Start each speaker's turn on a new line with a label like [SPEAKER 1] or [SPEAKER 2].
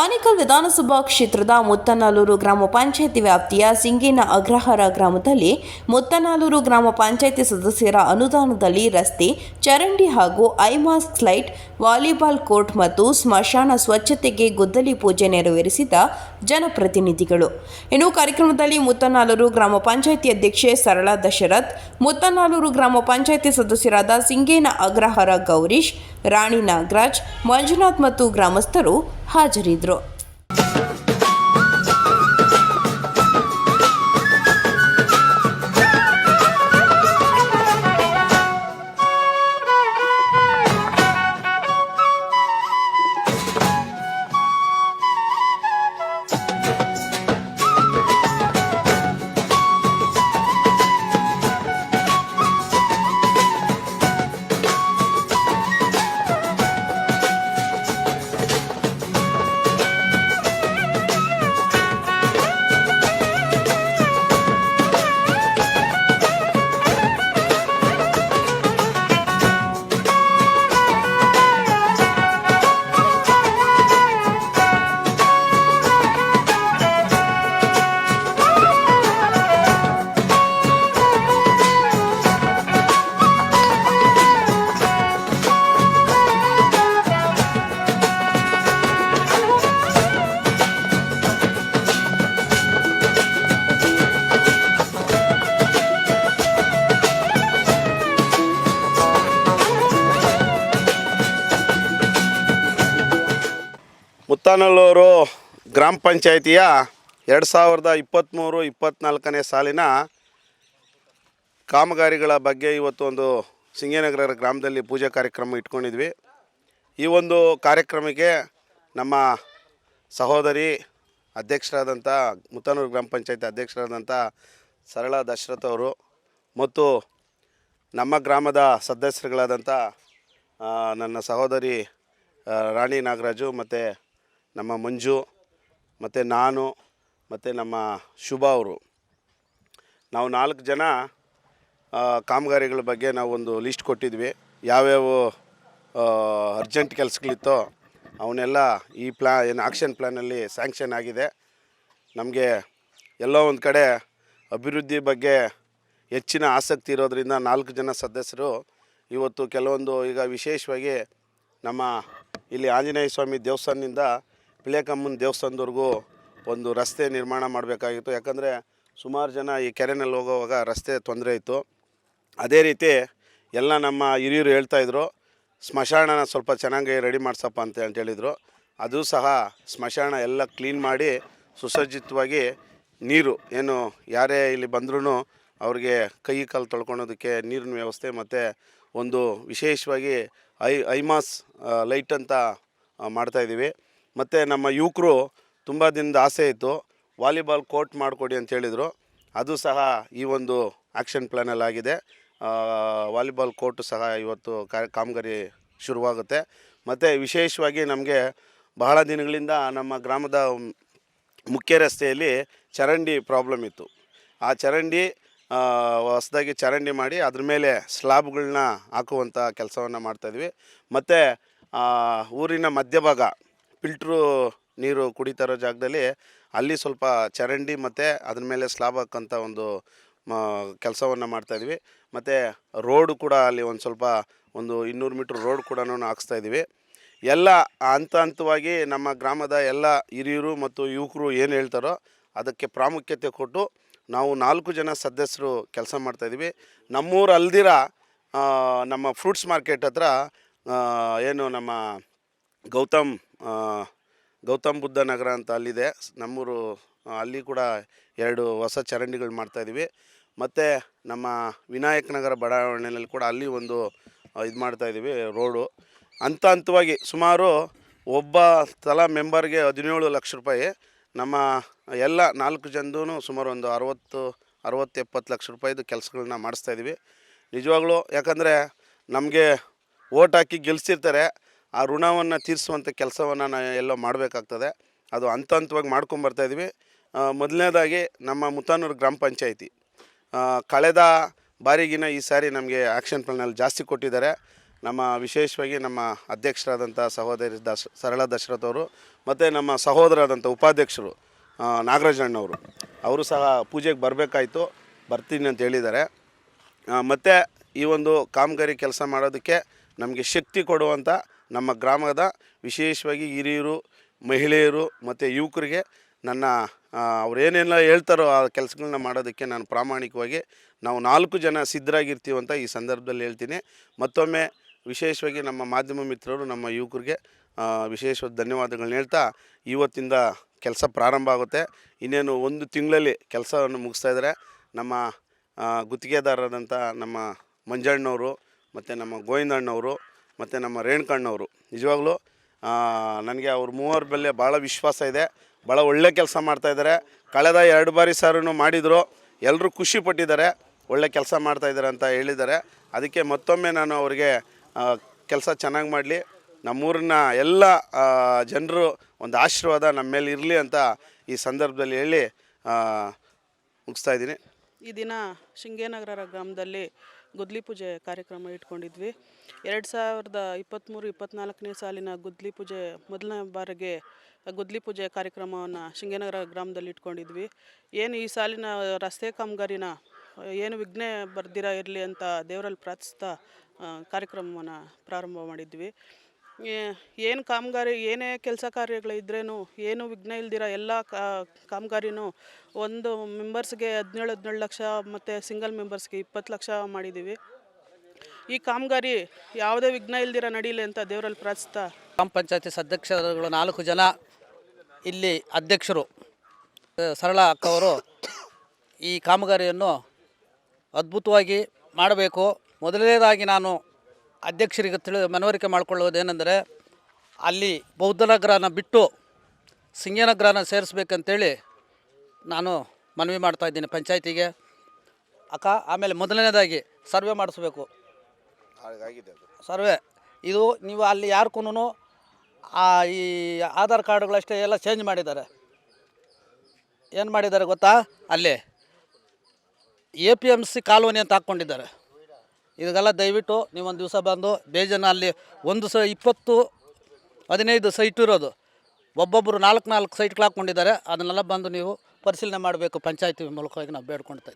[SPEAKER 1] ಆನೇಕಲ್ ವಿಧಾನಸಭಾ ಕ್ಷೇತ್ರದ ಮುತ್ತನಾಲೂರು ಗ್ರಾಮ ಪಂಚಾಯಿತಿ ವ್ಯಾಪ್ತಿಯ ಸಿಂಗಿನ ಅಗ್ರಹಾರ ಗ್ರಾಮದಲ್ಲಿ ಮುತ್ತನಾಲೂರು ಗ್ರಾಮ ಪಂಚಾಯಿತಿ ಸದಸ್ಯರ ಅನುದಾನದಲ್ಲಿ ರಸ್ತೆ, ಚರಂಡಿ ಹಾಗೂ ಐಮಾಸ್ಕ್ ಸ್ಲೈಟ್ ವಾಲಿಬಾಲ್ ಕೋರ್ಟ್ ಮತ್ತು ಸ್ಮಶಾನ ಸ್ವಚ್ಛತೆಗೆ ಗುದ್ದಲಿ ಪೂಜೆ ನೆರವೇರಿಸಿದ ಜನಪ್ರತಿನಿಧಿಗಳು. ಇನ್ನು ಕಾರ್ಯಕ್ರಮದಲ್ಲಿ ಮುತ್ತನಾಲೂರು ಗ್ರಾಮ ಪಂಚಾಯಿತಿ ಅಧ್ಯಕ್ಷೆ ಸರಳಾ ದಶರಥ್, ಮುತ್ತನಾಲೂರು ಗ್ರಾಮ ಪಂಚಾಯಿತಿ ಸದಸ್ಯರಾದ ಸಿಂಗೇನ ಅಗ್ರಹಾರ ಗೌರೀಶ್, ರಾಣಿ ನಾಗರಾಜ್, ಮಂಜುನಾಥ್ ಮತ್ತು ಗ್ರಾಮಸ್ಥರು ಹಾಜರಿದ್ದರು
[SPEAKER 2] ಮುತ್ತಾನಲ್ಲೂರು ಗ್ರಾಮ ಪಂಚಾಯಿತಿಯ ಎರಡು ಸಾವಿರದ ಇಪ್ಪತ್ತ್ಮೂರು, ಇಪ್ಪತ್ತ್ನಾಲ್ಕನೇ ಸಾಲಿನ ಕಾಮಗಾರಿಗಳ ಬಗ್ಗೆ ಇವತ್ತು ಒಂದು ಸಿಂಗೇನಗರ ಗ್ರಾಮದಲ್ಲಿ ಪೂಜಾ ಕಾರ್ಯಕ್ರಮ ಇಟ್ಕೊಂಡಿದ್ವಿ. ಈ ಒಂದು ಕಾರ್ಯಕ್ರಮಕ್ಕೆ ನಮ್ಮ ಸಹೋದರಿ ಅಧ್ಯಕ್ಷರಾದಂಥ, ಮುತ್ತಾನೂರು ಗ್ರಾಮ ಪಂಚಾಯತಿ ಅಧ್ಯಕ್ಷರಾದಂಥ ಸರಳ ದಶರಥ್ ಅವರು ಮತ್ತು ನಮ್ಮ ಗ್ರಾಮದ ಸದಸ್ಯರುಗಳಾದಂಥ ನನ್ನ ಸಹೋದರಿ ರಾಣಿ ನಾಗರಾಜು ಮತ್ತು ನಮ್ಮ ಮಂಜು, ಮತ್ತು ನಾನು, ಮತ್ತು ನಮ್ಮ ಶುಭ ಅವರು. ನಾವು ನಾಲ್ಕು ಜನ ಕಾಮಗಾರಿಗಳ ಬಗ್ಗೆ ನಾವು ಒಂದು ಲಿಸ್ಟ್ ಕೊಟ್ಟಿದ್ವಿ. ಯಾವ್ಯಾವ ಅರ್ಜೆಂಟ್ ಕೆಲಸಗಳಿತ್ತೋ ಅವನ್ನೆಲ್ಲ ಈ ಪ್ಲಾ, ಏನು ಆಕ್ಷನ್ ಪ್ಲ್ಯಾನಲ್ಲಿ ಸ್ಯಾಂಕ್ಷನ್ ಆಗಿದೆ. ನಮಗೆ ಎಲ್ಲೋ ಒಂದು ಕಡೆ ಅಭಿವೃದ್ಧಿ ಬಗ್ಗೆ ಹೆಚ್ಚಿನ ಆಸಕ್ತಿ ಇರೋದರಿಂದ ನಾಲ್ಕು ಜನ ಸದಸ್ಯರು ಇವತ್ತು ಕೆಲವೊಂದು ಈಗ ವಿಶೇಷವಾಗಿ ನಮ್ಮ ಇಲ್ಲಿ ಆಂಜನೇಯ ಸ್ವಾಮಿ ದೇವಸ್ಥಾನದಿಂದ ಪಿಳೆಕಮ್ಮನ ದೇವಸ್ಥಾನದವರೆಗೂ ಒಂದು ರಸ್ತೆ ನಿರ್ಮಾಣ ಮಾಡಬೇಕಾಗಿತ್ತು. ಯಾಕಂದರೆ ಸುಮಾರು ಜನ ಈ ಕೆರೆನಲ್ಲಿ ಹೋಗೋವಾಗ ರಸ್ತೆ ತೊಂದರೆ ಇತ್ತು. ಅದೇ ರೀತಿ ಎಲ್ಲ ನಮ್ಮ ಹಿರಿಯರು ಹೇಳ್ತಾಯಿದ್ರು ಸ್ಮಶಾನನ ಸ್ವಲ್ಪ ಚೆನ್ನಾಗಿ ರೆಡಿ ಮಾಡ್ಸಪ್ಪ ಅಂತ ಹೇಳಿದರು. ಅದು ಸಹ ಸ್ಮಶಾನ ಎಲ್ಲ ಕ್ಲೀನ್ ಮಾಡಿ ಸುಸಜ್ಜಿತವಾಗಿ ನೀರು, ಏನು ಯಾರೇ ಇಲ್ಲಿ ಬಂದ್ರೂ ಅವ್ರಿಗೆ ಕೈ ಕಾಲು ತೊಳ್ಕೊಳೋದಕ್ಕೆ ನೀರಿನ ವ್ಯವಸ್ಥೆ ಮತ್ತು ಒಂದು ವಿಶೇಷವಾಗಿ ಐ ಐಮಾಸ್ ಲೈಟ್ ಅಂತ ಮಾಡ್ತಾಯಿದ್ದೀವಿ ಮತ್ತು ನಮ್ಮ ಯುವಕರು ತುಂಬ ದಿನದ ಆಸೆ ಇತ್ತು. ವಾಲಿಬಾಲ್ ಕೋರ್ಟ್ ಮಾಡಿಕೊಡಿ ಅಂತ ಹೇಳಿದರು. ಅದು ಸಹ ಈ ಒಂದು ಆ್ಯಕ್ಷನ್ ಪ್ಲ್ಯಾನಲ್ಲಾಗಿದೆ ವಾಲಿಬಾಲ್ ಕೋರ್ಟು ಸಹ ಇವತ್ತು ಕಾಮಗಾರಿ ಶುರುವಾಗುತ್ತೆ. ಮತ್ತು ವಿಶೇಷವಾಗಿ ನಮಗೆ ಬಹಳ ದಿನಗಳಿಂದ ನಮ್ಮ ಗ್ರಾಮದ ಮುಖ್ಯ ರಸ್ತೆಯಲ್ಲಿ ಚರಂಡಿ ಪ್ರಾಬ್ಲಮ್ ಇತ್ತು. ಆ ಚರಂಡಿ ಹೊಸದಾಗಿ ಚರಂಡಿ ಮಾಡಿ ಅದ್ರ ಮೇಲೆ ಸ್ಲಾಬ್ಗಳನ್ನ ಹಾಕುವಂಥ ಕೆಲಸವನ್ನು ಮಾಡ್ತಾಯಿದ್ವಿ ಮತ್ತು ಊರಿನ ಮಧ್ಯಭಾಗ ಫಿಲ್ಟ್ರು ನೀರು ಕುಡಿತಾ ಇರೋ ಜಾಗದಲ್ಲಿ ಅಲ್ಲಿ ಸ್ವಲ್ಪ ಚರಂಡಿ ಮತ್ತು ಅದ್ರ ಮೇಲೆ ಸ್ಲಾಬ್ ಹಾಕೋಂಥ ಒಂದು ಕೆಲಸವನ್ನು ಮಾಡ್ತಾಯಿದ್ವಿ ಮತ್ತು ರೋಡು ಕೂಡ ಅಲ್ಲಿ ಒಂದು ಸ್ವಲ್ಪ ಒಂದು ಇನ್ನೂರು ಮೀಟ್ರ್ ರೋಡ್ ಕೂಡ ಹಾಕ್ಸ್ತಾ ಇದ್ದೀವಿ ಎಲ್ಲ ಹಂತ ಹಂತವಾಗಿ ನಮ್ಮ ಗ್ರಾಮದ ಎಲ್ಲ ಹಿರಿಯರು ಮತ್ತು ಯುವಕರು ಏನು ಹೇಳ್ತಾರೋ ಅದಕ್ಕೆ ಪ್ರಾಮುಖ್ಯತೆ ಕೊಟ್ಟು ನಾವು ನಾಲ್ಕು ಜನ ಸದಸ್ಯರು ಕೆಲಸ ಮಾಡ್ತಾಯಿದ್ವಿ ನಮ್ಮೂರು ಅಲ್ದಿರ ನಮ್ಮ ಫ್ರೂಟ್ಸ್ ಮಾರ್ಕೆಟ್ ಹತ್ರ ಏನು ನಮ್ಮ ಗೌತಮ್ ಗೌತಮ್ ಬುದ್ಧ ನಗರ ಅಂತ ಅಲ್ಲಿದೆ. ನಮ್ಮೂರು ಅಲ್ಲಿ ಕೂಡ ಎರಡು ಹೊಸ ಚರಂಡಿಗಳು ಮಾಡ್ತಾಯಿದ್ದೀವಿ ಮತ್ತು ನಮ್ಮ ವಿನಾಯಕ ನಗರ ಬಡಾವಣೆಯಲ್ಲಿ ಕೂಡ ಅಲ್ಲಿ ಒಂದು ಇದು ಮಾಡ್ತಾಯಿದ್ದೀವಿ ರೋಡು. ಹಂತ ಹಂತವಾಗಿ ಸುಮಾರು ಒಬ್ಬ ತಲಾ ಮೆಂಬರ್ಗೆ ಹದಿನೇಳು ಲಕ್ಷ ರೂಪಾಯಿ. ನಮ್ಮ ಎಲ್ಲ ನಾಲ್ಕು ಜನದೂ ಸುಮಾರು ಒಂದು ಅರವತ್ತು ಅರವತ್ತು ಎಪ್ಪತ್ತು ಲಕ್ಷ ರೂಪಾಯಿದು ಕೆಲಸಗಳನ್ನ ಮಾಡಿಸ್ತಾಯಿದ್ದೀವಿ ನಿಜವಾಗ್ಲೂ ಯಾಕಂದರೆ ನಮಗೆ ಓಟ್ ಹಾಕಿ ಗೆಲ್ಸಿರ್ತಾರೆ. ಆ ಋಣವನ್ನು ತೀರಿಸುವಂಥ ಕೆಲಸವನ್ನು ನಾ ಎಲ್ಲೋ ಮಾಡಬೇಕಾಗ್ತದೆ. ಅದು ಹಂತ ಹಂತವಾಗಿ ಮಾಡ್ಕೊಂಬರ್ತಾಯಿದ್ವಿ ಮೊದಲನೇದಾಗಿ ನಮ್ಮ ಮುತ್ತಾನೂರು ಗ್ರಾಮ ಪಂಚಾಯಿತಿ. ಕಳೆದ ಬಾರಿಗಿನ ಈ ಸಾರಿ ನಮಗೆ ಆ್ಯಕ್ಷನ್ ಪ್ಲಾನಲ್ಲಿ ಜಾಸ್ತಿ ಕೊಟ್ಟಿದ್ದಾರೆ. ನಮ್ಮ ವಿಶೇಷವಾಗಿ ನಮ್ಮ ಅಧ್ಯಕ್ಷರಾದಂಥ ಸಹೋದರಿ ದಶ, ಸರಳ ದಶರಥ್ ಅವರು ಮತ್ತು ನಮ್ಮ ಸಹೋದರಾದಂಥ ಉಪಾಧ್ಯಕ್ಷರು ನಾಗರಾಜಣ್ಣವರು ಅವರು ಸಹ ಪೂಜೆಗೆ ಬರಬೇಕಾಯ್ತು. ಬರ್ತೀನಿ ಅಂತ ಹೇಳಿದ್ದಾರೆ. ಮತ್ತು ಈ ಒಂದು ಕಾಮಗಾರಿ ಕೆಲಸ ಮಾಡೋದಕ್ಕೆ ನಮಗೆ ಶಕ್ತಿ ಕೊಡುವಂಥ ನಮ್ಮ ಗ್ರಾಮದ ವಿಶೇಷವಾಗಿ ಹಿರಿಯರು, ಮಹಿಳೆಯರು ಮತ್ತು ಯುವಕರಿಗೆ ನನ್ನ ಅವರೇನೆಲ್ಲ ಹೇಳ್ತಾರೋ ಆ ಕೆಲಸಗಳನ್ನ ಮಾಡೋದಕ್ಕೆ ನಾನು ಪ್ರಾಮಾಣಿಕವಾಗಿ ನಾವು ನಾಲ್ಕು ಜನ ಸಿದ್ಧರಾಗಿರ್ತೀವಿ ಅಂತ ಈ ಸಂದರ್ಭದಲ್ಲಿ ಹೇಳ್ತೀನಿ. ಮತ್ತೊಮ್ಮೆ ವಿಶೇಷವಾಗಿ ನಮ್ಮ ಮಾಧ್ಯಮ ಮಿತ್ರರು, ನಮ್ಮ ಯುವಕರಿಗೆ ವಿಶೇಷವಾದ ಧನ್ಯವಾದಗಳನ್ನ ಹೇಳ್ತಾ ಇವತ್ತಿಂದ ಕೆಲಸ ಪ್ರಾರಂಭ ಆಗುತ್ತೆ. ಇನ್ನೇನು ಒಂದು ತಿಂಗಳಲ್ಲಿ ಕೆಲಸವನ್ನು ಮುಗಿಸ್ತಾ ಇದ್ದಾರೆ. ನಮ್ಮ ಗುತ್ತಿಗೆದಾರರಾದಂಥ ನಮ್ಮ ಮಂಜಣ್ಣವರು ಮತ್ತು ನಮ್ಮ ಗೋವಿಂದಣ್ಣವರು ಮತ್ತು ನಮ್ಮ ರೇಣುಕಣ್ಣವರು. ನಿಜವಾಗ್ಲೂ ನನಗೆ ಅವ್ರ ಮೂವರ ಮೇಲೆ ಭಾಳ ವಿಶ್ವಾಸ ಇದೆ. ಭಾಳ ಒಳ್ಳೆ ಕೆಲಸ ಮಾಡ್ತಾಯಿದ್ದಾರೆ ಕಳೆದ ಎರಡು ಬಾರಿ ಸಾರೂ ಮಾಡಿದರು. ಎಲ್ಲರೂ ಖುಷಿ ಪಟ್ಟಿದ್ದಾರೆ. ಒಳ್ಳೆ ಕೆಲಸ ಮಾಡ್ತಾಯಿದ್ದಾರೆ ಅಂತ ಹೇಳಿದ್ದಾರೆ. ಅದಕ್ಕೆ ಮತ್ತೊಮ್ಮೆ ನಾನು ಅವರಿಗೆ ಕೆಲಸ ಚೆನ್ನಾಗಿ ಮಾಡಲಿ. ನಮ್ಮೂರನ್ನ ಎಲ್ಲ ಜನರು ಒಂದು ಆಶೀರ್ವಾದ ನಮ್ಮ ಮೇಲೆ ಇರಲಿ ಅಂತ ಈ ಸಂದರ್ಭದಲ್ಲಿ ಹೇಳಿ ಮುಗಿಸ್ತಾ ಇದ್ದೀನಿ.
[SPEAKER 3] ಈ ದಿನ ಶೃಂಗೇನಗರ ಗ್ರಾಮದಲ್ಲಿ ಗುದ್ಲಿ ಪೂಜೆ ಕಾರ್ಯಕ್ರಮ ಇಟ್ಕೊಂಡಿದ್ವಿ. ಎರಡು ಸಾವಿರದ ಇಪ್ಪತ್ತ್ಮೂರು ಇಪ್ಪತ್ತ್ನಾಲ್ಕನೇ ಸಾಲಿನ ಗುದ್ಲಿ ಪೂಜೆ ಮೊದಲನೇ ಬಾರಿಗೆ ಗುದ್ಲಿ ಪೂಜೆ ಕಾರ್ಯಕ್ರಮವನ್ನು ಶೃಂಗೇನಗರ ಗ್ರಾಮದಲ್ಲಿ ಇಟ್ಕೊಂಡಿದ್ವಿ. ಏನು ಈ ಸಾಲಿನ ರಸ್ತೆ ಕಾಮಗಾರಿನ, ಏನು ವಿಘ್ನೆ ಬರ್ದಿರ ಇರಲಿ ಅಂತ ದೇವರಲ್ಲಿ ಪ್ರಾರ್ಥಿಸ್ತಾ ಕಾರ್ಯಕ್ರಮವನ್ನು ಪ್ರಾರಂಭ ಮಾಡಿದ್ವಿ. ಏನು ಕಾಮಗಾರಿ, ಏನೇ ಕೆಲಸ ಕಾರ್ಯಗಳಿದ್ರೇನು ಏನು ವಿಘ್ನ ಇಲ್ದಿರ ಎಲ್ಲ ಕಾಮಗಾರಿನೂ ಒಂದು ಮೆಂಬರ್ಸ್ಗೆ ಹದಿನೇಳು ಹದಿನೇಳು ಲಕ್ಷ ಮತ್ತು ಸಿಂಗಲ್ ಮೆಂಬರ್ಸ್ಗೆ ಇಪ್ಪತ್ತು ಲಕ್ಷ ಮಾಡಿದ್ದೀವಿ ಈ ಕಾಮಗಾರಿ ಯಾವುದೇ ವಿಘ್ನ ಇಲ್ದಿರ ನಡೀಲಿ ಅಂತ ದೇವರಲ್ಲಿ ಪ್ರಾರ್ಥಿಸ್ತಾ.
[SPEAKER 4] ಗ್ರಾಮ ಪಂಚಾಯತಿ ಸದಸ್ಯರುಗಳು ನಾಲ್ಕು ಜನ ಇಲ್ಲಿ ಅಧ್ಯಕ್ಷರು, ಸರಳ ಅಕ್ಕವರು ಈ ಕಾಮಗಾರಿಯನ್ನು ಅದ್ಭುತವಾಗಿ ಮಾಡಬೇಕು. ಮೊದಲನೇದಾಗಿ ನಾನು ಅಧ್ಯಕ್ಷರಿಗೆ ತಿಳಿ ಮನವರಿಕೆ ಮಾಡಿಕೊಳ್ಳುವುದೇನೆಂದರೆ ಅಲ್ಲಿ ಬೌದ್ಧ ನಗರನ ಬಿಟ್ಟು ಸಿಂಗನಗರನ ಸೇರಿಸ್ಬೇಕಂತೇಳಿ ನಾನು ಮನವಿ ಮಾಡ್ತಾ ಇದ್ದೀನಿ ಪಂಚಾಯತಿಗೆ. ಅಕ್ಕ ಆಮೇಲೆ ಮೊದಲನೇದಾಗಿ ಸರ್ವೆ ಮಾಡಿಸ್ಬೇಕು. ಸರ್ವೆ. ಇದು ನೀವು ಅಲ್ಲಿ ಯಾರ್ಗೂ ಆ ಈ ಆಧಾರ್ ಕಾರ್ಡ್ಗಳಷ್ಟೇ ಎಲ್ಲ ಚೇಂಜ್ ಮಾಡಿದ್ದಾರೆ. ಏನು ಮಾಡಿದ್ದಾರೆ ಗೊತ್ತಾ? ಅಲ್ಲಿ A P M C colony ಅಂತ ಹಾಕ್ಕೊಂಡಿದ್ದಾರೆ. ಇದಕ್ಕೆಲ್ಲ ದಯವಿಟ್ಟು ನೀವು ಒಂದು ದಿವಸ ಬಂದು ಬೇಜನ ಅಲ್ಲಿ ಒಂದು ಸ ಇಪ್ಪತ್ತು, ಹದಿನೈದು ಸೈಟ್ ಇರೋದು. ಒಬ್ಬೊಬ್ಬರು ನಾಲ್ಕು ನಾಲ್ಕು ಸೈಟ್ಗಳು ಹಾಕ್ಕೊಂಡಿದ್ದಾರೆ. ಅದನ್ನೆಲ್ಲ ಬಂದು ನೀವು ಪರಿಶೀಲನೆ ಮಾಡಬೇಕು ಪಂಚಾಯತಿ ಮೂಲಕವಾಗಿ ನಾವು ಬೇಡ್ಕೊಳ್ತೇವೆ